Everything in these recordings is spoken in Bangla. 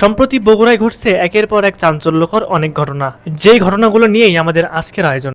সম্প্রতি বগুড়ায় ঘটছে একের পর এক চাঞ্চল্যকর অনেক ঘটনা। যেই ঘটনাগুলো নিয়েই আমাদের আজকের আয়োজন।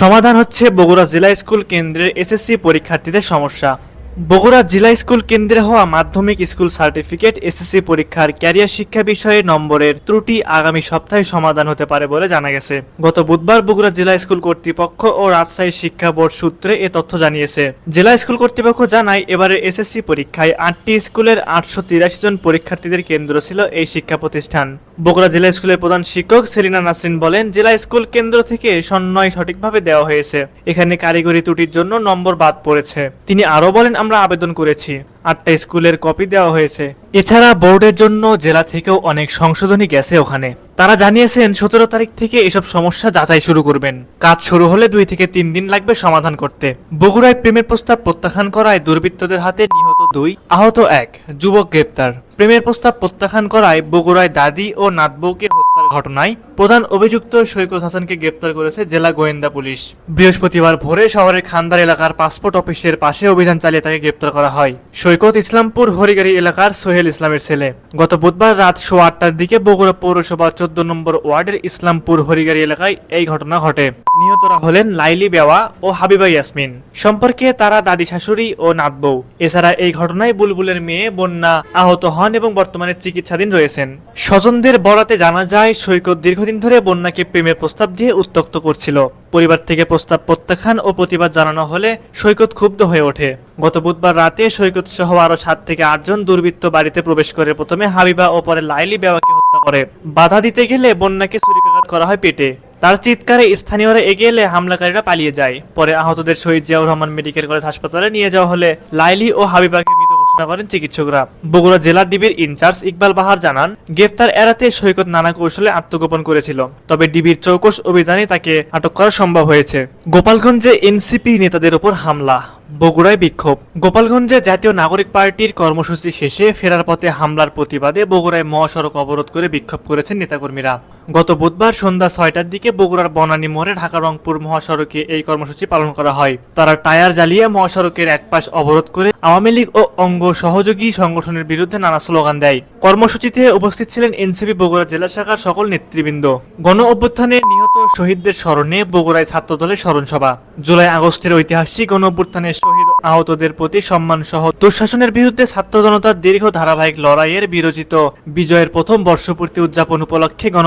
সমাধান হচ্ছে বগুড়া জেলা স্কুল কেন্দ্রের এসএসসি পরীক্ষার্থীদের সমস্যা। বগুড়া জেলা স্কুল কেন্দ্রে হওয়া মাধ্যমিক স্কুল সার্টিফিকেট এসএসসি পরীক্ষার ক্যারিয়ার শিক্ষা বিষয়ে নম্বরের ত্রুটি আগামী সপ্তাহে সমাধান হতে পারে বলে জানা গেছে। গত বুধবার বগুড়া জেলা স্কুল কর্তৃপক্ষ ও রাজশাহী শিক্ষা বোর্ড সূত্রে এ তথ্য জানিয়েছে। জেলা স্কুল কর্তৃপক্ষ জানায় এবারে এসএসসি পরীক্ষায় আটটি স্কুলের আটশো তিরাশি জন পরীক্ষার্থীদের কেন্দ্র ছিল এই শিক্ষা প্রতিষ্ঠান। বগুড়া জেলা স্কুলের প্রধান শিক্ষক সেলিনা নাসরিন বলেন, জেলা স্কুল কেন্দ্র থেকে সন্নয় সঠিকভাবে দেওয়া হয়েছে। এখানে কারিগরি ত্রুটির জন্য নম্বর বাদ পড়েছে। তিনি আরও বলেন আমরা আবেদন করেছি আটটা স্কুলের কপি দেওয়া হয়েছে। এছাড়া বোর্ডের জন্য জেলা থেকেও অনেক সংশোধনী গেছে ওখানে। তারা জানিয়েছেন, সতেরো তারিখ থেকে এসব সমস্যা যাচাই শুরু করবেন। কাজ শুরু হলে দুই থেকে তিন দিন লাগবে সমাধান করতে। বগুড়ায় প্রেমের প্রস্তাব প্রত্যাখ্যান করায় দুর্বৃত্তদের হাতে নিহত দুই, আহত এক, যুবক গ্রেপ্তার। প্রেমের প্রস্তাব প্রত্যাখ্যান করায় বগুড়ায় দাদি ও নাতবউকে হত্যার ঘটনায় প্রধান অভিযুক্ত সৈকত হাসানকে গ্রেপ্তার করেছে জেলা গোয়েন্দা পুলিশ। বৃহস্পতিবার ভোরে শহরের খান্দার এলাকার পাসপোর্ট অফিসের পাশে অভিযান চালিয়ে তাকে গ্রেপ্তার করা হয়। সৈকত ইসলামপুর হরিগাড়ি এলাকার সোহেল ইসলামের ছেলে। গত বুধবার রাত সোয়া আটটার দিকে বগুড়া পৌরসভা চোদ্দ নম্বর ওয়ার্ডের ইসলামপুর হরিগাড়ি এলাকায় এই ঘটনা ঘটে। নিহতরা হলেন লাইলি বেওয়া ও হাবিবা ইয়াসমিন। সম্পর্কে তারা দাদি শাশুড়ি ও নাতবউ। এছাড়া এই ঘটনায় বুলবুলের মেয়ে বন্যা আহত হন এবং বর্তমানে চিকিৎসাধীন রয়েছেন। স্বজনদের বরাতে জানা যায়, সৈকত দীর্ঘদিন ধরে বন্যাকে প্রেমের প্রস্তাব দিয়ে উত্তক্ত করছিল। পরিবার থেকে প্রস্তাব প্রত্যাখ্যান ও প্রতিবাদ জানানো হলে সৈকত ক্ষুব্ধ হয়ে ওঠে। গত বুধবার রাতে সৈকত সহ আরও সাত থেকে আটজন দুর্বৃত্ত বাড়িতে প্রবেশ করে প্রথমে হাবিবা ও পরে লাইলি বেওয়াকে হত্যা করে। বাধা দিতে গেলে বন্যাকে ছুরিকাঘাত করা হয় পেটে। তার চিৎকারে স্থানীয়রা এগিয়ে এলে হামলাকারীরা পালিয়ে যায়। পরে আহতদের শহীদ জিয়াউর রহমান মেডিকেল কলেজ হাসপাতালে নিয়ে যাওয়া হলে লাইলি ও হাবিবাকে ঘোষণা করেন চিকিৎসকরা। বগুড়া জেলা ডিবির ইনচার্জ ইকবাল বাহার জানান গ্রেফতার এড়াতে সৈকত নানা কৌশলে আত্মগোপন করেছিল, তবে ডিবির চৌকস অভিযানে তাকে আটক করা সম্ভব হয়েছে। গোপালগঞ্জে এনসিপি নেতাদের ওপর হামলা। বগুড়ায় বিক্ষোভ। গোপালগঞ্জে জাতীয় নাগরিক পার্টির কর্মসূচি শেষে ফেরার পথে হামলার প্রতিবাদে বগুড়ায় মহাসড়ক অবরোধ করে বিক্ষোভ করেছেন নেতাকর্মীরা। গত বুধবার সন্ধ্যা ছয়টার দিকে বগুড়ার বনানী মোড়ে ঢাকা রংপুর মহাসড়কে এই কর্মসূচি পালন করা হয়। তারা টায়ার জ্বালিয়ে মহাসড়কের এক পাশ অবরোধ করে আওয়ামী লীগ ও অঙ্গ সহযোগী সংগঠনের বিরুদ্ধে নানা স্লোগান দেয়। কর্মসূচিতে উপস্থিত ছিলেন এনসিপি বগুড়া জেলা শাখার সকল নেতৃবৃন্দ। গণ অভ্যুত্থানে নিহত শহীদদের স্মরণে বগুড়ায় ছাত্রদলের স্মরণ সভা জুলাই আগস্টের ঐতিহাসিক গণ অভ্যুত্থানে শহীদ আহতদের প্রতি সম্মান সহ দুঃশাসনের বিরুদ্ধে ছাত্র জনতার দীর্ঘ ধারাবাহিক লড়াইয়ের বিরোচিত। বিজয়ের প্রথম বর্ষপূর্তি উদযাপন উপলক্ষে গণ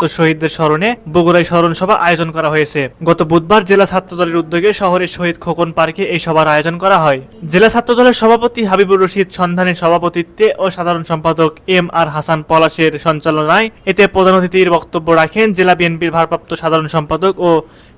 নিহত শহীদদের স্মরণে বগুড়ায় স্মরণ সভা আয়োজন করা হয়েছে। গত বুধবার জেলা ছাত্রদলের উদ্যোগে শহরের শহীদ খোকন পার্কে এই সভার আয়োজন করা হয়। জেলা ছাত্রদলের সভাপতি হাবিবুর রশিদ সন্ধানের সভাপতিত্বে ও সাধারণ সম্পাদক এম আর হাসান পলাশের সঞ্চালনায় এতে প্রধান অতিথির বক্তব্য রাখেন জেলা বিএনপির ভারপ্রাপ্ত সাধারণ সম্পাদক ও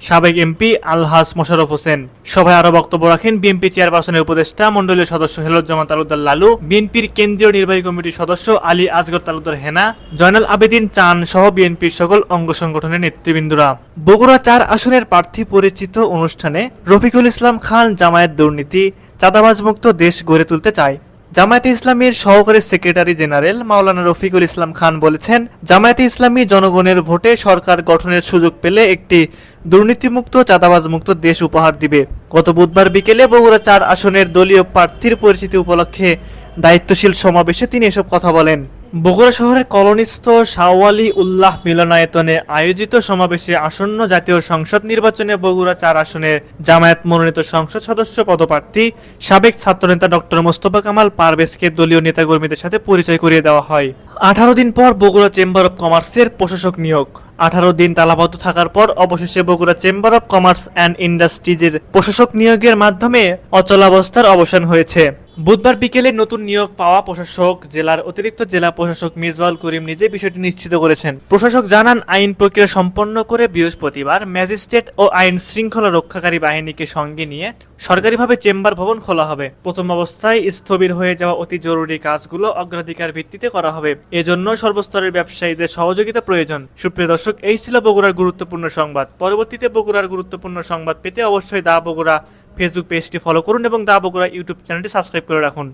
সাবেক এমপি আলহাস মোশাররফ হোসেন। সভায় আরও বক্তব্য রাখেন বিএনপি চেয়ারপারসনের উপদেষ্টা মন্ডলীয় সদস্য হেলুজ্জামান তালুকদার লালু, বিএনপির কেন্দ্রীয় নির্বাহী কমিটির সদস্য আলী আজগর তালুকদার হেনা, জয়নাল আবেদিন চান সহ বিএনপির সকল অঙ্গ সংগঠনের নেতৃবৃন্দরা। বগুড়া চার আসনের প্রার্থী পরিচিত অনুষ্ঠানে রফিকুল ইসলাম খান জামায়াত দুর্নীতি চাঁদাবাজ মুক্ত দেশ গড়ে তুলতে চায়। জামায়াতে ইসলামীর সহকারী সেক্রেটারি জেনারেল মাওলানা রফিকুল ইসলাম খান বলেছেন, জামায়াতে ইসলামী জনগণের ভোটে সরকার গঠনের সুযোগ পেলে একটি দুর্নীতিমুক্ত চাঁদাবাজ মুক্ত দেশ উপহার দিবে। গত বুধবার বিকেলে বগুড়া চার আসনের দলীয় প্রার্থীর পরিচিতি উপলক্ষে দায়িত্বশীল সমাবেশে তিনি এসব কথা বলেন। বগুড়া শহরের কলোনিস্থ শাওয়ালি উল্লাহ মিলনায়তনে আয়োজিত সমাবেশে আসন্ন জাতীয় সংসদ নির্বাচনে বগুড়া চার আসনের জামায়াত মনোনীত সংসদ সদস্য পদপ্রার্থী, সাবেক ছাত্রনেতা ডক্টর মোস্তফা কামাল পারভেজকে দলীয় নেতাকর্মীদের সাথে পরিচয় করিয়ে দেওয়া হয়। আঠারো দিন পর বগুড়া চেম্বার অব কমার্সের প্রশাসক নিয়োগ। আঠারো দিন তালাবদ্ধ থাকার পর অবশেষে Bogura chamber of commerce and ইন্ডাস্ট্রিজের প্রশাসক নিয়োগের মাধ্যমে অচলাবস্থার অবসান হয়েছে। বুধবার বিকেলে নতুন নিয়োগ পাওয়া প্রশাসক জেলার অতিরিক্ত জেলা প্রশাসক মিজবাউল করিম নিজে বিষয়টি নিশ্চিত করেছেন। প্রশাসক জানান, আইন প্রক্রিয়া সম্পন্ন করে বৃহস্পতিবার ম্যাজিস্ট্রেট ও আইন শৃঙ্খলা রক্ষাকারী বাহিনীকে সঙ্গে নিয়ে সরকারিভাবে চেম্বার ভবন খোলা হবে। প্রথম অবস্থায় স্থবির হয়ে যাওয়া অতি জরুরি কাজগুলো অগ্রাধিকার ভিত্তিতে করা হবে। এজন্য সর্বস্তরের ব্যবসায়ীদের সহযোগিতা প্রয়োজন। সুপ্রিয় দর্শক, এই ছিল বগুড়ার গুরুত্বপূর্ণ সংবাদ। পরবর্তীতে বগুড়ার গুরুত্বপূর্ণ সংবাদ পেতে অবশ্যই দা বগুড়া ফেসবুক পেজটি ফলো করুন এবং দা বগুড়া ইউটিউব চ্যানেলটি সাবস্ক্রাইব করে রাখুন।